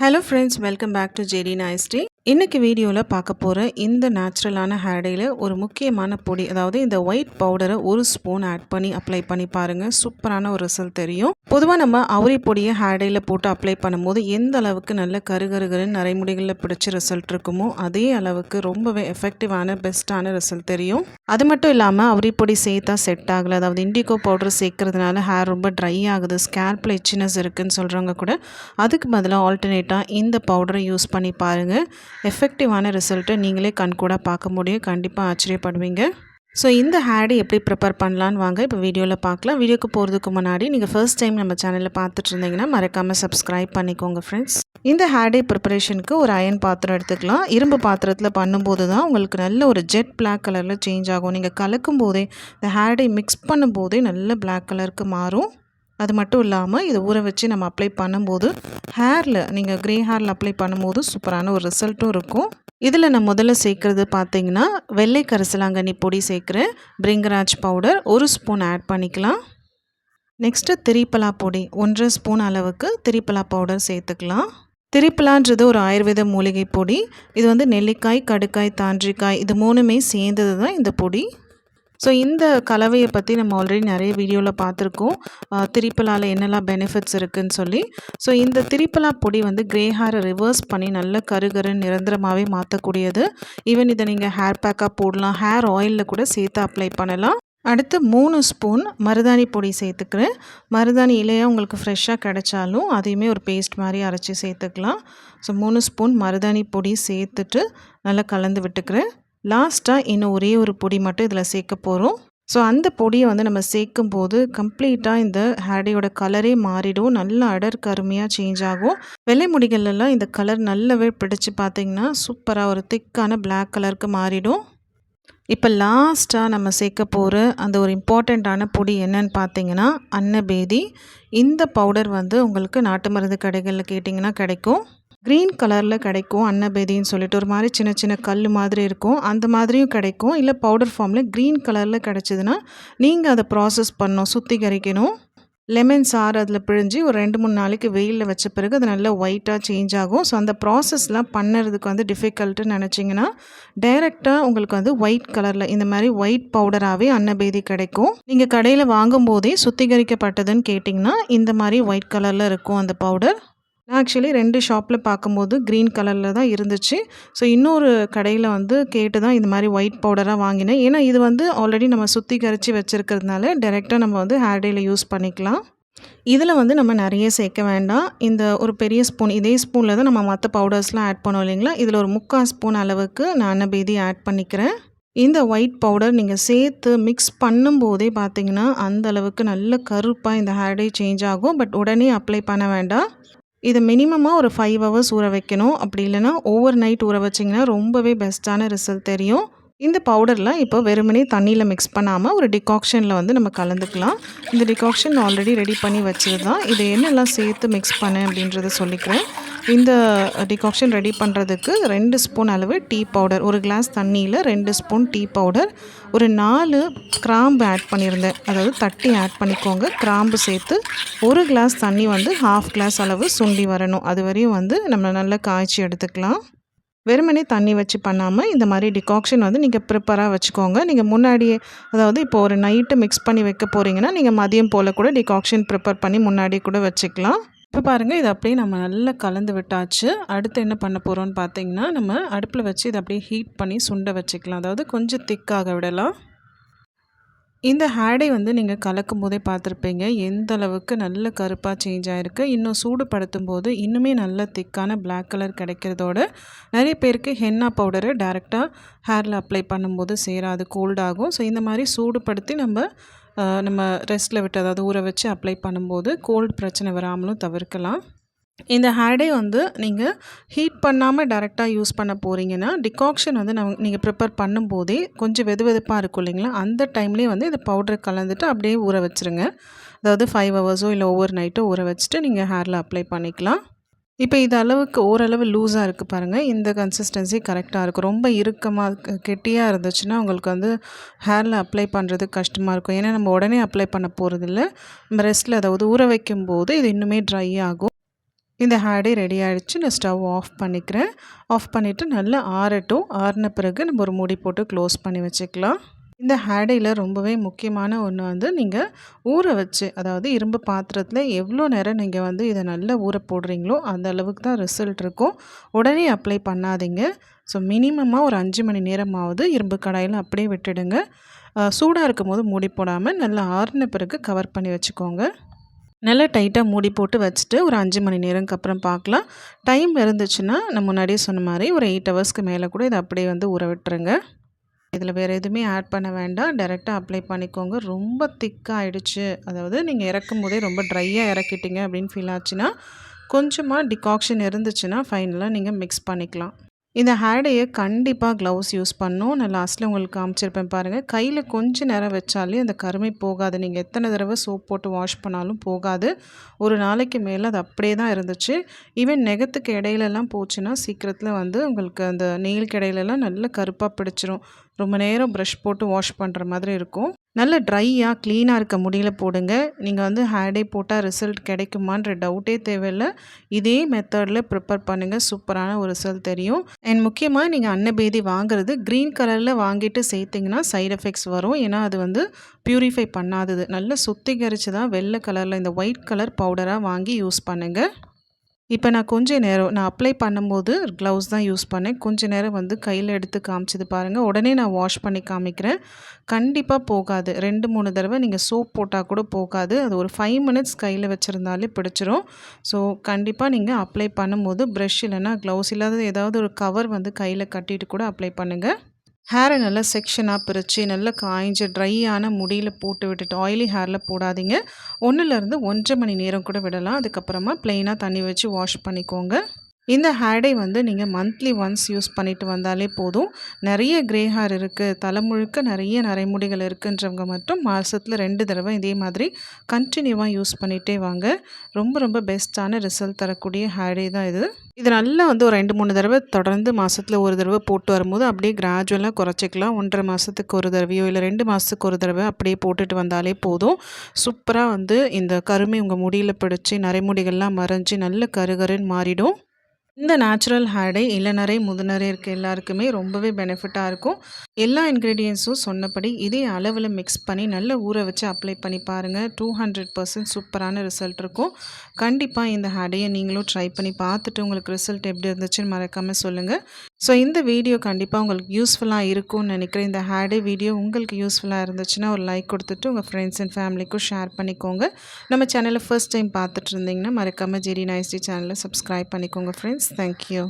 Hello friends welcome back to J D நைஸ்டி இன்றைக்கி வீடியோவில் பார்க்க போகிற இந்த நேச்சுரலான ஹேர் டேயில் ஒரு முக்கியமான பொடி அதாவது இந்த ஒயிட் பவுடரை ஒரு ஸ்பூன் ஆட் பண்ணி அப்ளை பண்ணி பாருங்கள் சூப்பரான ஒரு ரிசல்ட் தெரியும். பொதுவாக நம்ம அவுரி பொடியை ஹேர் டேயில் போட்டு அப்ளை பண்ணும்போது எந்த அளவுக்கு நல்ல கருகருகருன்னு நரைமுடிகளில் பிடிச்ச ரிசல்ட் இருக்குமோ அதே அளவுக்கு ரொம்பவே எஃபெக்டிவான பெஸ்ட்டான ரிசல்ட் தெரியும். அது மட்டும் இல்லாமல் அவுரி பொடி சேர்த்தா செட் ஆகலை. அதாவது இண்டிகோ பவுடர் சேர்க்கறதுனால ஹேர் ரொம்ப ட்ரை ஆகுது ஸ்கேல்பில் எச்சினஸ் இருக்குதுன்னு சொல்கிறவங்க கூட அதுக்கு பதிலாக ஆல்டர்னேட்டாக இந்த பவுடரை யூஸ் பண்ணி பாருங்கள் எஃபெக்டிவான ரிசல்ட்டை நீங்களே கண்கூட பார்க்க முடியும். கண்டிப்பாக ஆச்சரியப்படுவீங்க. ஸோ இந்த ஹேடு எப்படி ப்ரிப்பேர் பண்ணலான்னு வாங்க. இப்போ வீடியோவில் பார்க்கலாம். வீடியோக்கு போகிறதுக்கு முன்னாடி நீங்கள் ஃபர்ஸ்ட் டைம் நம்ம சேனலில் பார்த்துட்டு இருந்தீங்கன்னா மறக்காமல் சப்ஸ்கிரைப் பண்ணிக்கோங்க ஃப்ரெண்ட்ஸ் இந்த ஹேடே ப்ரிப்பரேஷனுக்கு ஒரு அயன் பாத்திரம் எடுத்துக்கலாம். இரும்பு பாத்திரத்தில் பண்ணும்போது தான் உங்களுக்கு நல்ல ஒரு ஜெட் பிளாக் கலரில் சேஞ்ச் ஆகும். நீங்கள் கலக்கும் போதே இந்த ஹேடை மிக்ஸ் பண்ணும்போதே நல்ல பிளாக் கலருக்கு மாறும். அது மட்டும் இல்லாமல் இதை ஊற வச்சு நம்ம அப்ளை பண்ணும்போது ஹேரில் நீங்கள் க்ரே ஹேரில் அப்ளை பண்ணும்போது சூப்பரான ஒரு ரிசல்ட்டும் இருக்கும். இதில் நான் முதல்ல சேர்க்குறது பார்த்தீங்கன்னா வெள்ளை கரிசலாங்கண்ணி பொடி சேர்க்குறேன். பிரிங்கராஜ் பவுடர் ஒரு ஸ்பூன் ஆட் பண்ணிக்கலாம். நெக்ஸ்ட்டு திரிப்பலா பொடி ஒன்றரை ஸ்பூன் அளவுக்கு திரிப்பலா பவுடர் சேர்த்துக்கலாம். திரிப்பலான்றது ஒரு ஆயுர்வேத மூலிகை பொடி. இது வந்து நெல்லிக்காய் கடுக்காய் தாண்டிக்காய் இது மூணுமே சேர்ந்தது தான் இந்த பொடி. ஸோ இந்த கலவையை பற்றி நம்ம ஆல்ரெடி நிறைய வீடியோவில் பார்த்துருக்கோம். திரிப்பலால் என்னெல்லாம் பெனிஃபிட்ஸ் இருக்குதுன்னு சொல்லி. ஸோ இந்த திரிப்பலா பொடி வந்து க்ரே ஹேரை ரிவர்ஸ் பண்ணி நல்ல கருகரு நிரந்தரமாகவே மாற்றக்கூடியது ஈவன் இதை நீங்கள் ஹேர் பேக்காக போடலாம். ஹேர் ஆயிலில் கூட சேர்த்து அப்ளை பண்ணலாம். அடுத்து மூணு ஸ்பூன் மருதாணி பொடி சேர்த்துக்கிறேன். மருதாணி இலையாக உங்களுக்கு ஃப்ரெஷ்ஷாக கிடைச்சாலும் அதையுமே ஒரு பேஸ்ட் மாதிரி அரைச்சி சேர்த்துக்கலாம். ஸோ மூணு ஸ்பூன் மருதாணி பொடி சேர்த்துட்டு நல்லா கலந்து விட்டுக்கிறேன். லாஸ்ட்டாக இன்னும் ஒரே ஒரு பொடி மட்டும் இதில் சேர்க்க போகிறோம். ஸோ அந்த பொடியை வந்து நம்ம சேர்க்கும் போது கம்ப்ளீட்டாக இந்த ஹேடையோட கலரே மாறிடும். நல்ல அடர் கருமையாக சேஞ்ச் ஆகும். வெள்ளை முடிகள்லாம் இந்த கலர் நல்லாவே பிடிச்சி பார்த்தீங்கன்னா சூப்பராக ஒரு திக்கான பிளாக் கலருக்கு மாறிடும். இப்போ லாஸ்ட்டாக நம்ம சேர்க்க போகிற அந்த ஒரு இம்பார்ட்டண்ட்டான பொடி என்னன்னு பார்த்தீங்கன்னா அன்னபேதி. இந்த பவுடர் வந்து உங்களுக்கு நாட்டு மருந்து கடைகளில் கேட்டிங்கன்னா கிடைக்கும். க்ரீன் கலரில் கிடைக்கும் அன்னபேதின்னு சொல்லிட்டு ஒரு மாதிரி சின்ன சின்ன கல் மாதிரி இருக்கும். அந்த மாதிரியும் கிடைக்கும். இல்லை பவுடர் ஃபார்மில் க்ரீன் கலரில் கிடச்சிதுன்னா நீங்கள் அதை ப்ராசஸ் பண்ணணும் சுத்திகரிக்கணும். லெமன் சாறு அதில் பிழிஞ்சு ஒரு ரெண்டு மூணு நாளைக்கு வெயிலில் வச்ச பிறகு அது நல்லா ஒயிட்டாக சேஞ்ச் ஆகும். ஸோ அந்த ப்ராசஸ்லாம் பண்ணுறதுக்கு வந்து டிஃபிகல்ட்டுன்னு நினச்சிங்கன்னா டைரெக்டாக உங்களுக்கு வந்து ஒயிட் கலரில் இந்த மாதிரி ஒயிட் பவுடராகவே அன்னபேதி கிடைக்கும். நீங்கள் கடையில் வாங்கும்போதே சுத்திகரிக்கப்பட்டதுன்னு கேட்டிங்கன்னா இந்த மாதிரி ஒயிட் கலரில் இருக்கும் அந்த பவுடர் நான் ஆக்சுவலி ரெண்டு ஷாப்பில் பார்க்கும்போது க்ரீன் கலரில் தான் இருந்துச்சு. ஸோ இன்னொரு கடையில் வந்து கேட்டு தான் இந்த மாதிரி ஒயிட் பவுடராக வாங்கினேன். ஏன்னா இது வந்து ஆல்ரெடி நம்ம சுத்திகரித்து வச்சுருக்கிறதுனால டேரெக்டாக நம்ம வந்து ஹேர் டேயில் யூஸ் பண்ணிக்கலாம். இதில் வந்து நம்ம நிறைய சேர்க்க வேண்டாம். இந்த ஒரு பெரிய ஸ்பூன் இதே ஸ்பூனில் தான் நம்ம மற்ற பவுடர்ஸ்லாம் ஆட் பண்ணோம் இல்லைங்களா? இதில் ஒரு முக்கால் ஸ்பூன் அளவுக்கு நான் அன்னபேதி ஆட் பண்ணிக்கிறேன். இந்த ஒயிட் பவுடர் நீங்கள் சேர்த்து மிக்ஸ் பண்ணும்போதே பார்த்தீங்கன்னா அந்த அளவுக்கு நல்ல கருப்பாக இந்த ஹேர் டே சேஞ்ச் ஆகும். பட் உடனே அப்ளை பண்ண வேண்டாம். இதை மினிமமாக ஒரு ஃபைவ் ஹவர்ஸ் ஊற வைக்கணும். அப்படி இல்லைனா ஓவர் நைட் ஊற வச்சிங்கன்னா ரொம்பவே பெஸ்ட்டான ரிசல்ட் தெரியும். இந்த பவுடரில் இப்போ வெறுமனே தண்ணியில் மிக்ஸ் பண்ணாமல் ஒரு டிகாக்ஷனில் வந்து நம்ம கலந்துக்கலாம். இந்த டிகாக்ஷன் ஆல்ரெடி ரெடி பண்ணி வச்சது தான் இதை என்னெல்லாம் சேர்த்து மிக்ஸ் பண்ணேன் அப்படின்றத சொல்லிக்கிறேன். இந்த டிகாக்ஷன் ரெடி பண்ணுறதுக்கு ரெண்டு ஸ்பூன் அளவு டீ பவுடர் ஒரு கிளாஸ் தண்ணியில் ரெண்டு ஸ்பூன் டீ பவுடர் ஒரு நாலு கிராம்பு ஆட் பண்ணியிருந்தேன். அதாவது தட்டி ஆட் பண்ணிக்கோங்க. கிராம்பு சேர்த்து ஒரு கிளாஸ் தண்ணி வந்து ஹாஃப் கிளாஸ் அளவு சுண்டி வரணும். அது வரையும் வந்து நம்ம நல்லா காய்ச்சி எடுத்துக்கலாம். வெறுமனே தண்ணி வச்சு பண்ணாமல் இந்த மாதிரி டிகாக்ஷன் வந்து நீங்கள் ப்ரிப்பராக வச்சுக்கோங்க. நீங்கள் முன்னாடியே அதாவது இப்போ ஒரு நைட்டு மிக்ஸ் பண்ணி வைக்க போகிறீங்கன்னா நீங்கள் மதியம் போல் கூட டிகாக்ஷன் ப்ரிப்பேர் பண்ணி முன்னாடியே கூட வச்சுக்கலாம். இப்போ பாருங்கள் இதை அப்படியே நம்ம நல்லா கலந்து விட்டாச்சு. அடுத்து என்ன பண்ண போகிறோம்னு பார்த்தீங்கன்னா நம்ம அடுப்பில் வச்சு இதை அப்படியே ஹீட் பண்ணி சுண்ட வச்சுக்கலாம். அதாவது கொஞ்சம் திக்காக விடலாம். இந்த ஹேடை வந்து நீங்கள் கலக்கும் போதே பார்த்துருப்பீங்க. எந்த அளவுக்கு நல்ல கருப்பாக சேஞ்ச் ஆகிருக்கு இன்னும் சூடுபடுத்தும் போது இன்னுமே நல்ல திக்கான பிளாக் கலர் கிடைக்கிறதோட நிறைய பேருக்கு ஹென்னா பவுடரை டேரெக்டாக ஹேரில் அப்ளை பண்ணும்போது சேராது கோல்டாகும் ஸோ இந்த மாதிரி சூடுபடுத்தி நம்ம நம்ம ரெஸ்ட்டில் விட்டு அதாவது ஊற வச்சு அப்ளை பண்ணும்போது கோல்டு பிரச்சனை வராமலும் தவிர்க்கலாம். இந்த ஹேர்டே வந்து நீங்கள் ஹீட் பண்ணாமல் டேரெக்டாக யூஸ் பண்ண போகிறீங்கன்னா டிகாக்ஷன் வந்து நம்ம நீங்கள் ப்ரிப்பேர் பண்ணும்போதே கொஞ்சம் வெது வெதுப்பாக இருக்கும் இல்லைங்களா? அந்த டைம்லேயே வந்து இந்த பவுடர் கலந்துட்டு அப்படியே ஊற வச்சுருங்க. அதாவது ஃபைவ் ஹவர்ஸோ இல்லை ஒவ்வொரு நைட்டோ ஊற வச்சுட்டு நீங்கள் ஹேரில் அப்ளை பண்ணிக்கலாம். இப்போ இது அளவுக்கு ஓரளவு லூஸாக இருக்குது பாருங்கள் இந்த கன்சிஸ்டன்சி கரெக்டாக இருக்கும். ரொம்ப இறுக்கமாக கெட்டியாக இருந்துச்சுன்னா உங்களுக்கு வந்து ஹேரில் அப்ளை பண்ணுறது கஷ்டமாக இருக்கும். ஏன்னா நம்ம உடனே அப்ளை பண்ண போகிறதில்ல நம்ம ரெஸ்ட்டில் அதாவது ஊற வைக்கும் போது இது இன்னுமே ட்ரை ஆகும். இந்த ஹேடே ரெடி ஆகிடுச்சு நான் ஸ்டவ் ஆஃப் பண்ணிக்கிறேன். ஆஃப் பண்ணிவிட்டு நல்லா ஆறட்டும். ஆறின பிறகு நம்ம ஒரு மூடி போட்டு க்ளோஸ் பண்ணி வச்சுக்கலாம். இந்த ஹேடையில் ரொம்பவே முக்கியமான ஒன்று வந்து நீங்கள் ஊற வச்சு அதாவது இரும்பு பாத்திரத்தில் எவ்வளோ நேரம் நீங்கள் வந்து இதை நல்லா ஊற போடுறீங்களோ அந்த அளவுக்கு தான் ரிசல்ட் இருக்கும். உடனே அப்ளை பண்ணாதீங்க. ஸோ மினிமமாக ஒரு அஞ்சு மணி நேரமாவது இரும்பு கடாயில் அப்படியே விட்டுடுங்க. சூடாக இருக்கும் போது மூடி போடாமல் நல்லா ஆறின பிறகு கவர் பண்ணி வச்சுக்கோங்க. நல்லா டைட்டாக மூடி போட்டு வச்சுட்டு ஒரு அஞ்சு மணி நேரம்க்கு அப்புறம் பார்க்கலாம். டைம் இருந்துச்சுன்னா நான் முன்னாடியே சொன்ன மாதிரி ஒரு எயிட் ஹவர்ஸ்க்கு மேலே கூட இதை அப்படியே வந்து ஊற விட்டுருங்க. இதில் வேறு எதுவுமே ஆட் பண்ண வேண்டாம். டேரெக்டாக அப்ளை பண்ணிக்கோங்க. ரொம்ப திக்காக ஆகிடுச்சு அதாவது நீங்கள் இறக்கும் போதே ரொம்ப ட்ரையாக இறக்கிட்டீங்க அப்படின்னு ஃபீல் ஆச்சுன்னா கொஞ்சமாக டிகாக்ஷன் இருந்துச்சுன்னா ஃபைனலாக நீங்கள் மிக்ஸ் பண்ணிக்கலாம். இந்த ஹேடையை கண்டிப்பாக க்ளவுஸ் யூஸ் பண்ணும். நான் லாஸ்ட்டில் உங்களுக்கு காமிச்சிருப்பேன் பாருங்கள் கையில் கொஞ்சம் நேரம் வச்சாலே அந்த கருமை போகாது. நீங்கள் எத்தனை தடவை சோப் போட்டு வாஷ் பண்ணாலும் போகாது. ஒரு நாளைக்கு மேலே அது அப்படியே தான் இருந்துச்சு. ஈவன் நெகத்துக்கு இடையிலலாம் போச்சுன்னா சீக்கிரத்தில் வந்து உங்களுக்கு அந்த நெயிலுக்கு இடையிலலாம் நல்ல கருப்பாக பிடிச்சிரும். ரொம்ப நேரம் ப்ரஷ் போட்டு வாஷ் பண்ணுற மாதிரி இருக்கும். நல்ல ட்ரையாக க்ளீனாக இருக்க முடியல போடுங்க. நீங்கள் வந்து ஹேடே போட்டால் ரிசல்ட் கிடைக்குமான்ற டவுட்டே தேவையில்லை. இதே மெத்தடில் ப்ரிப்பேர் பண்ணுங்கள் சூப்பரான ஒரு ரிசல்ட் தெரியும். அண்ட் முக்கியமாக நீங்கள் அன்னபேதி வாங்குறது க்ரீன் கலரில் வாங்கிட்டு சேர்த்திங்கன்னா சைட் எஃபெக்ட்ஸ் வரும். ஏன்னா அது வந்து ப்யூரிஃபை பண்ணாதது. நல்லா சுத்திகரித்து தான் வெள்ளை கலரில் இந்த ஒயிட் கலர் பவுடராக வாங்கி யூஸ் பண்ணுங்கள் இப்போ நான் கொஞ்ச நேரம் நான் அப்ளை பண்ணும்போது க்ளவுஸ் தான் யூஸ் பண்ணேன். கொஞ்ச நேரம் வந்து கையில் எடுத்து காமிச்சது பாருங்கள் உடனே நான் வாஷ் பண்ணி காமிக்கிறேன். கண்டிப்பாக போகாது. ரெண்டு மூணு தடவை நீங்கள் சோப் போட்டால் கூட போகாது. அது ஒரு ஃபைவ் மினிட்ஸ் கையில் வச்சுருந்தாலே பிடிச்சிரும். ஸோ கண்டிப்பாக நீங்கள் அப்ளை பண்ணும்போது ப்ரெஷ் இல்லைன்னா க்ளவுஸ் இல்லாத ஏதாவது ஒரு கவர் வந்து கையில் கட்டிட்டு கூட அப்ளை பண்ணுங்கள் ஹேரை நல்லா செக்ஷனாக பிரித்து நல்லா காய்ஞ்சு ட்ரையான முடியில் போட்டு விட்டுட்டு ஆயிலி ஹேரில் போடாதீங்க. ஒன்றுலேருந்து ஒன்றரை மணி நேரம் கூட விடலாம். அதுக்கப்புறமா ப்ளெயினாக தண்ணி வச்சு வாஷ் பண்ணிக்கோங்க. இந்த ஹேடை வந்து நீங்கள் மந்த்லி ஒன்ஸ் யூஸ் பண்ணிட்டு வந்தாலே போதும். நிறைய கிரே ஹேர் இருக்குது தலை முழுக்க நிறைய நரைமுடிகள் இருக்குன்றவங்க மட்டும் மாதத்தில் ரெண்டு தடவை இதே மாதிரி கண்டினியூவாக யூஸ் பண்ணிகிட்டே வாங்க. ரொம்ப ரொம்ப பெஸ்ட்டான ரிசல்ட் தரக்கூடிய ஹேடே தான் இது. இது நல்லா வந்து ஒரு ரெண்டு மூணு தடவை தொடர்ந்து மாதத்தில் ஒரு தடவை போட்டு வரும்போது அப்படியே கிராஜுவலாக குறைச்சிக்கலாம். ஒன்றரை மாதத்துக்கு ஒரு தடவையோ இல்லை ரெண்டு மாதத்துக்கு ஒரு தடவை அப்படியே போட்டுட்டு வந்தாலே போதும். சூப்பராக வந்து இந்த கருமை உங்கள் முடியில் பிடிச்சி நரைமுடிகள்லாம் மறைஞ்சி நல்ல கருகருன்னு மாறிடும். இந்த நேச்சுரல் ஹேடை இளநரை முதுநரை இருக்க எல்லாருக்குமே ரொம்பவே பெனிஃபிட்டாக இருக்கும். எல்லா இன்க்ரீடியன்ஸும் சொன்னபடி இதே அளவில் மிக்ஸ் பண்ணி நல்ல ஊற வச்சு அப்ளை பண்ணி பாருங்கள் டூ ஹண்ட்ரட் பர்சன்ட் சூப்பரான ரிசல்ட் இருக்கும். கண்டிப்பாக இந்த ஹேடையை நீங்களும் ட்ரை பண்ணி பார்த்துட்டு உங்களுக்கு ரிசல்ட் எப்படி இருந்துச்சுன்னு மறக்காமல் சொல்லுங்கள் ஸோ இந்த வீடியோ கண்டிப்பாக உங்களுக்கு யூஸ்ஃபுல்லாக இருக்கும்னு நினைக்கிறேன். இந்த ஹேடே வீடியோ உங்களுக்கு யூஸ்ஃபுல்லாக இருந்துச்சுன்னா ஒரு லைக் கொடுத்துட்டு உங்கள் ஃப்ரெண்ட்ஸ் அண்ட் ஃபேமிலிக்கும் ஷேர் பண்ணிக்கோங்க. நம்ம சேனலை ஃபர்ஸ்ட் டைம் பார்த்துட்டு இருந்தீங்கன்னா மறக்காமல் ஜெரி நைஸ்டி சேனலை சப்ஸ்கிரைப் பண்ணிக்கோங்க ஃப்ரெண்ட்ஸ் தேங்க்யூ